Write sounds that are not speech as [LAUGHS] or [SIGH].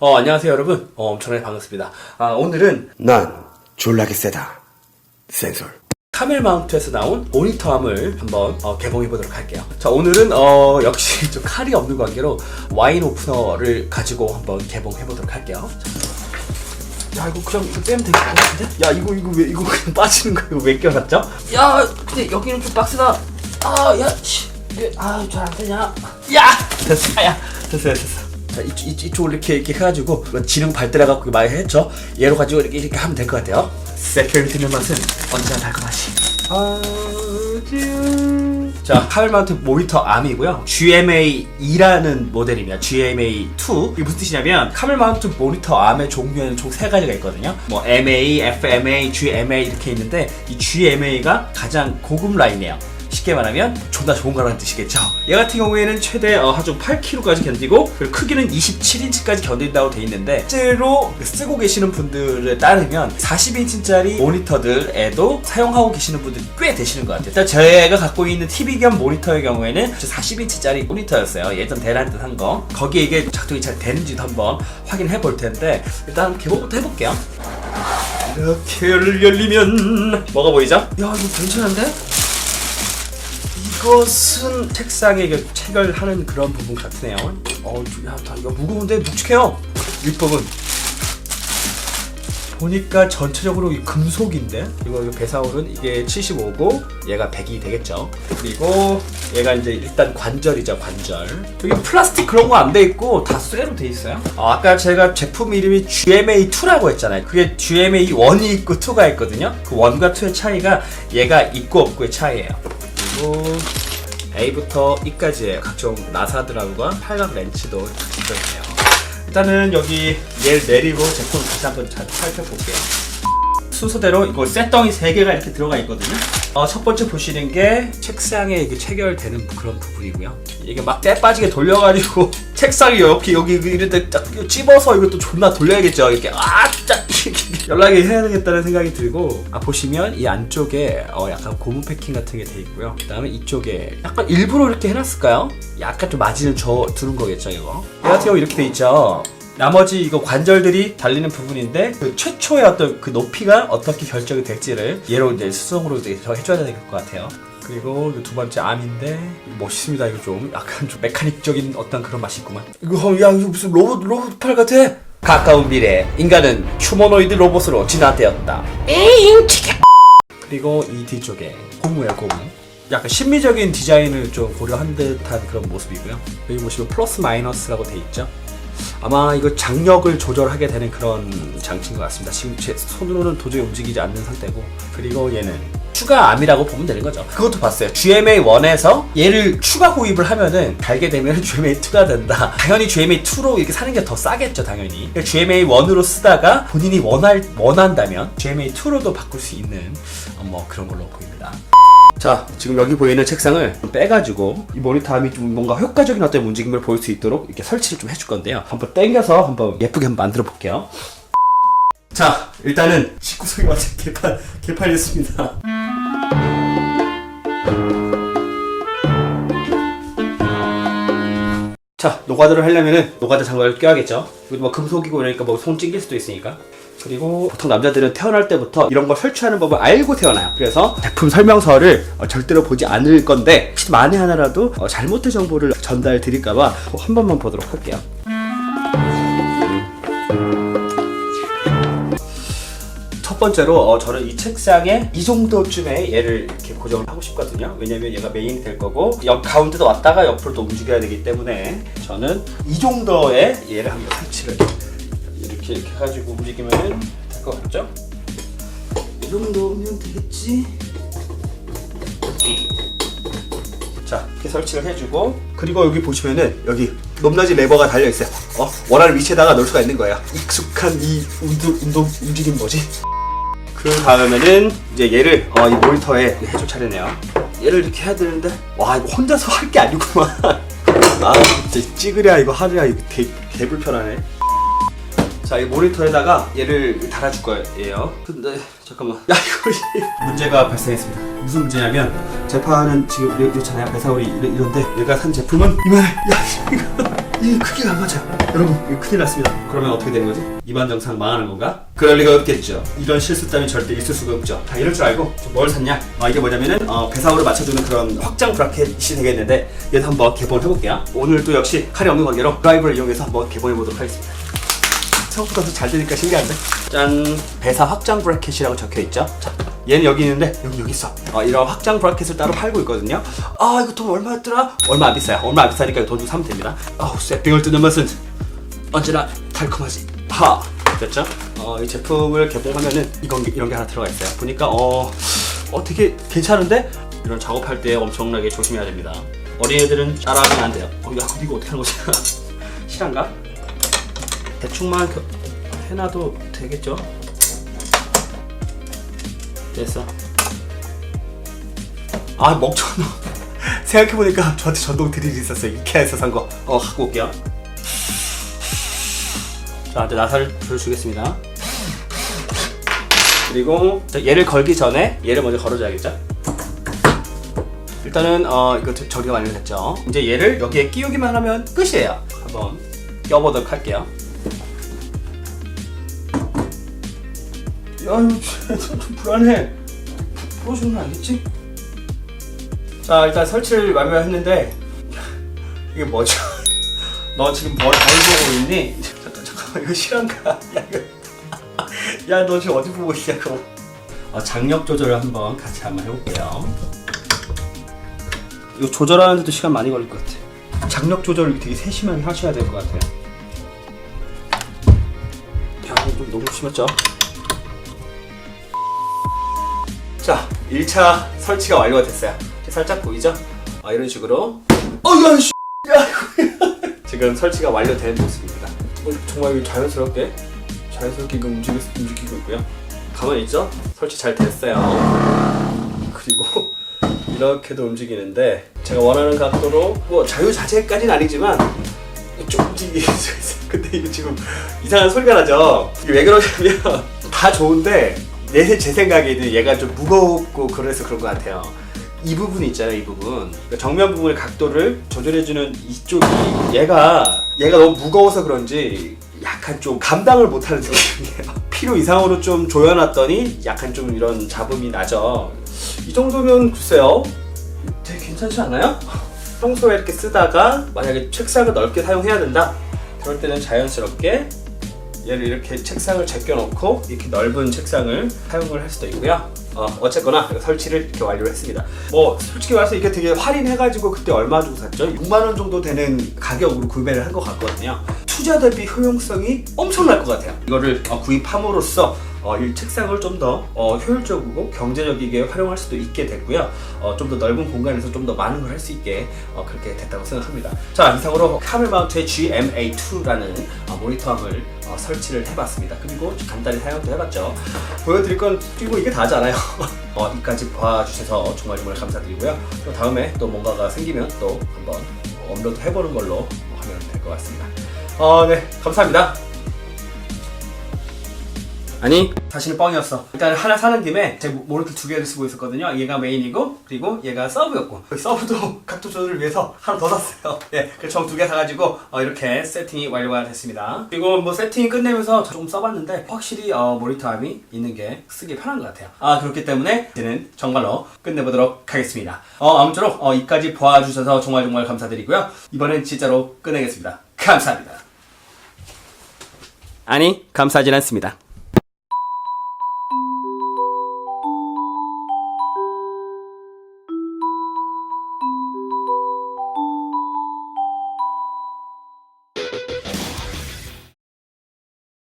어, 안녕하세요, 여러분. 어, 엄청나게 반갑습니다. 아, 오늘은 난 졸라게 세다. 센솔. 카멜 마운트에서 나온 모니터함을 한번 어, 개봉해 보도록 할게요. 자, 오늘은 어, 역시 [LAUGHS] 좀 칼이 없는 관계로 와인 오프너를 가지고 한번 개봉해 보도록 할게요. 야, 이거 그냥 이거 빼면 될 것 같은데? 야, 이거 이거 왜 이거 그냥 [LAUGHS] 빠지는 거 이거 왜 껴놨죠? 야, 근데 여기는 좀 빡세다. 아, 야, 씨, 이게 아, 잘 안 되냐? 야, 됐어, 야, 됐어, 됐어. 자, 이쪽, 이쪽, 이렇게, 이렇게 해가지고, 지능 발달해 갖고 많이 했죠? 얘로 가지고 이렇게, 이렇게 하면 될 것 같아요. 세큐리 드는 맛은 언제나 달콤하지. 아주. 자, 카멜마운트 모니터 암이고요. GMA2라는 모델입니다. GMA2. 이게 무슨 뜻이냐면, 카멜마운트 모니터 암의 종류에는 총 세 가지가 있거든요. 뭐, MA, FMA, GMA 이렇게 있는데, 이 GMA가 가장 고급 라인이에요. 쉽게 말하면 존나 좋은 거라는 뜻이겠죠. 얘 같은 경우에는 최대 어, 하중 8kg까지 견디고 그리고 크기는 27인치까지 견딘다고 돼 있는데 실제로 쓰고 계시는 분들에 따르면 40인치짜리 모니터들에도 사용하고 계시는 분들이 꽤 되시는 것 같아요. 일단 제가 갖고 있는 TV 겸 모니터의 경우에는 40인치짜리 모니터였어요. 예전 대란 듯 한 거. 거기에 이게 작동이 잘 되는지도 한번 확인해 볼 텐데 일단 개봉부터 해볼게요. 이렇게 열리면 뭐가 보이죠? 야 이거 괜찮은데? 이것은 책상에 체결하는 그런 부분 같으네요. 어, 야, 다 이거 무거운데 묵직해요. 윗부분. 보니까 전체적으로 이 금속인데 이거, 이거 배사울은 이게 75고 얘가 100이 되겠죠. 그리고 얘가 이제 일단 관절이죠 관절. 여기 플라스틱 그런 거 안 돼 있고 다 쇠로 돼 있어요. 어, 아까 제가 제품 이름이 GMA2라고 했잖아요. 그게 GMA1이 있고 2가 있거든요. 그 1과 2의 차이가 얘가 있고 없고의 차이예요. 그리고 A부터 E까지의 각종 나사드랍과 팔각 렌치도 들어있네요. 일단은 여기 얘를 내리고 제품을 다시 한번 잘 살펴볼게요. 순서대로 이거 셋덩이 3개가 이렇게 들어가 있거든요. 어, 첫 번째 보시는 게 책상에 이게 체결되는 그런 부분이고요. 이게 막 때빠지게 돌려가지고 [LAUGHS] 책상이 이렇게 여기 이럴 때딱 찝어서 이것도 존나 돌려야겠죠. 이렇게 아, 짜 [LAUGHS] 연락이 해야 되겠다는 생각이 들고 아 보시면 이 안쪽에 어, 약간 고무 패킹 같은 게 돼 있고요. 그다음에 이쪽에 약간 일부러 이렇게 해놨을까요? 약간 좀 마진을 줘 두는 거겠죠 이거. 얘 같은 경우 이렇게 돼 있죠. 나머지 이거 관절들이 달리는 부분인데 그 최초의 어떤 그 높이가 어떻게 결정이 될지를 얘로 이제 수성으로 이제 더 해줘야 될것 같아요. 그리고 이두 번째 암인데 멋있습니다. 이거 좀 약간 좀 메카닉적인 어떤 그런 맛이 있구만. 이거 어, 야 이거 무슨 로봇 로봇 팔 같아. 가까운 미래 인간은 휴머노이드 로봇으로 진화되었다. 그리고 이 뒤쪽에 고무예요 고무. 약간 심미적인 디자인을 좀 고려한 듯한 그런 모습이고요. 여기 보시면 플러스 마이너스라고 돼 있죠. 아마 이거 장력을 조절하게 되는 그런 장치인 것 같습니다. 지금 제 손으로는 도저히 움직이지 않는 상태고 그리고 얘는 추가 암이라고 보면 되는 거죠. 그것도 봤어요. GMA1에서 얘를 추가 구입을 하면은 달게 되면 [LAUGHS] GMA2가 된다. 당연히 GMA2로 이렇게 사는 게 더 싸겠죠, 당연히. GMA1으로 쓰다가 본인이 원할 원한다면 GMA2로도 바꿀 수 있는 어, 뭐 그런 걸로 보입니다. 자, 지금 여기 보이는 책상을 좀 빼가지고 이 모니터함이 좀 뭔가 효과적인 어떤 움직임을 보일 수 있도록 이렇게 설치를 좀 해줄 건데요. 한번 당겨서 한번 예쁘게 한번 만들어 볼게요. 자, 일단은 19세기 맞은 개판, 개판이었습니다. 자, 노가다를 하려면은 노가다 장갑을 껴야겠죠. 이거 뭐 금속이고 이러니까 뭐 손 찡길 수도 있으니까. 그리고 보통 남자들은 태어날 때부터 이런 걸 설치하는 법을 알고 태어나요. 그래서 제품 설명서를 어, 절대로 보지 않을 건데 혹시 만에 하나라도 어, 잘못된 정보를 전달 드릴까봐 한 번만 보도록 할게요. 첫 번째로 어, 저는 이 책상에 이 정도쯤에 얘를 이렇게 고정을 하고 싶거든요. 왜냐면 얘가 메인이 될 거고 옆 가운데도 왔다가 옆으로 또 움직여야 되기 때문에 저는 이 정도의 얘를 한번 설치를 이렇게 이렇게 해가지고 움직이면 될 것 같죠? 이 정도면 되겠지? 자 이렇게 설치를 해주고 그리고 여기 보시면은 여기 높낮이 레버가 달려 있어요. 어 원하는 위치에다가 넣을 수가 있는 거예요. 익숙한 이 운동 운동 움직임 뭐지? 그 다음에는 이제 얘를 어, 이 모니터에 해줄 차례네요. 얘를 이렇게 해야 되는데 와 이거 혼자서 할 게 아니구만. [LAUGHS] 아 진짜 찍으랴 이거 하랴 이거 개, 개 불편하네. 자, 이 모니터에다가 얘를 달아줄 거예요. 근데 잠깐만. 야, 이거 문제가 발생했습니다. 무슨 문제냐면 제파는 지금 이렇잖아요. 배사울이 이런- 이런데 얘가 산 제품은 이만해. 야, 이거 이 크기가 안 맞아. 여러분, 이거 큰일 났습니다. 그러면 어떻게 되는 거지? 입안 정상 망하는 건가? 그럴 리가 없겠죠. 이런 실수 따윈 절대 있을 수가 없죠. 다 이럴 줄 알고 뭘 샀냐? 어, 이게 뭐냐면은 어, 배사오를 맞춰주는 그런 확장 브라켓이 되겠는데 얘도 한번 개봉을 해볼게요. 오늘 또 역시 칼이 없는 관계로 드라이브를 이용해서 한번 개봉해 보도록 하겠습니다. 생각보다 더 잘 되니까 신기한데? 짠! 배사 확장 브라켓이라고 적혀 있죠? 자, 얘는 여기 있는데 여기 여기 있어. 어, 이런 확장 브라켓을 따로 팔고 있거든요. 아 이거 돈 얼마였더라? 얼마 안 비싸요. 얼마 안 비싸니까 돈 주고 사면 됩니다. 아우 세팅을 뜯는 맛은 언제나 달콤하지. 하. 됐죠? 어, 이 제품을 개봉하면은 이건 이런 게 하나 들어가 있어요. 보니까 어, 어 되게 괜찮은데 이런 작업할 때 엄청나게 조심해야 됩니다. 어린애들은 따라하면 안 돼요. 어, 야, 이거 어떻게 하는 거지? [LAUGHS] 실한가? 대충만 겨- 해놔도 되겠죠? 됐어. 아 먹잖아. [LAUGHS] 생각해보니까 저한테 전동 드릴이 있었어요. 이케아에서 산 거. 어 갖고 올게요. 자 이제 나사를 불주겠습니다. 그리고 자, 얘를 걸기 전에 얘를 먼저 걸어줘야겠죠? 일단은 어 이거 저- 처리가 완료됐죠. 이제 얘를 여기에 끼우기만 하면 끝이에요. 한번 껴보도록 할게요. 야 이거 좀, 좀 불안해. 거 아니겠지? 자 일단 설치를 완료했는데 이게 뭐죠? [LAUGHS] 너 지금 뭘, 뭘 보고 있니? 잠깐, 잠깐만 이거 실한가? 야너 지금 어디 보고 있냐고 어, 장력 조절을 한번 같이 한번 해볼게요 이거 조절하는데도 시간 많이 걸릴 것 같아 장력 조절을 되게 세심하게 하셔야 될 것 같아요 야 좀 너무 심했죠? 자 1차 설치가 완료가 됐어요. 살짝 보이죠? 아, 이런 식으로. 어야 씨. [LAUGHS] 지금 설치가 완료된 모습입니다. 어, 정말 자연스럽게 자연스럽게 움직이, 움직이고 있고요. 가만히 있죠? 설치 잘 됐어요. 그리고 [LAUGHS] 이렇게도 움직이는데 제가 원하는 각도로 뭐 자유자재까지는 아니지만 좀 움직일 [LAUGHS] 수 있어요. 근데 이거 지금 이상한 소리가 나죠? 이게 왜 그러냐면 다 좋은데 내 제 생각에는 얘가 좀 무겁고 그래서 그런 것 같아요 이 부분이 있잖아요, 이 부분. 그러니까 정면 부분의 각도를 조절해주는 이쪽이 얘가 얘가 너무 무거워서 그런지 약간 좀 감당을 못하는 느낌이에요. [LAUGHS] 필요 이상으로 좀 조여놨더니 약간 좀 이런 잡음이 나죠. 이 정도면 글쎄요, 되게 괜찮지 않아요? 평소에 이렇게 쓰다가 만약에 책상을 넓게 사용해야 된다. 그럴 때는 자연스럽게 얘를 이렇게 책상을 제껴놓고 이렇게 넓은 책상을 사용을 할 수도 있고요. 어, 어쨌거나 설치를 이렇게 완료를 했습니다. 뭐 솔직히 말해서 이게 되게 할인해가지고 그때 얼마 주고 샀죠? 6만 원 정도 되는 가격으로 구매를 한 것 같거든요. 투자 대비 효용성이 엄청날 것 같아요. 이거를 어, 구입함으로써 어, 이 책상을 좀 더 어, 효율적이고 경제적이게 활용할 수도 있게 됐고요. 어, 좀 더 넓은 공간에서 좀 더 많은 걸 할 수 있게 어, 그렇게 됐다고 생각합니다. 자 이상으로 카멜 마운트의 GMA2라는 어, 모니터함을 어, 설치를 해봤습니다. 그리고 간단히 사용도 해봤죠. 보여드릴 건 그리고 이게 다잖아요. [LAUGHS] 어, 이까지 봐주셔서 정말 정말 감사드리고요. 또 다음에 또 뭔가가 생기면 또 한번 업로드 해보는 걸로 하면 될 것 같습니다. 어, 네, 감사합니다. 아니? 사실은 뻥이었어. 일단 하나 사는 김에 제 모니터 두 개를 쓰고 있었거든요. 얘가 메인이고 그리고 얘가 서브였고. 서브도 [LAUGHS] 각도 조절을 위해서 하나 더 샀어요. 예, 그래서 총 두 개 사가지고 어, 이렇게 세팅이 완료가 됐습니다. 그리고 뭐 세팅 끝내면서 조금 써봤는데 확실히 어, 모니터 암이 있는 게 쓰기 편한 것 같아요. 아 그렇기 때문에 이제는 정말로 끝내보도록 하겠습니다. 어, 아무쪼록 어, 이까지 봐주셔서 정말 정말 감사드리고요. 이번엔 진짜로 끝내겠습니다. 감사합니다. 아니 감사하진 않습니다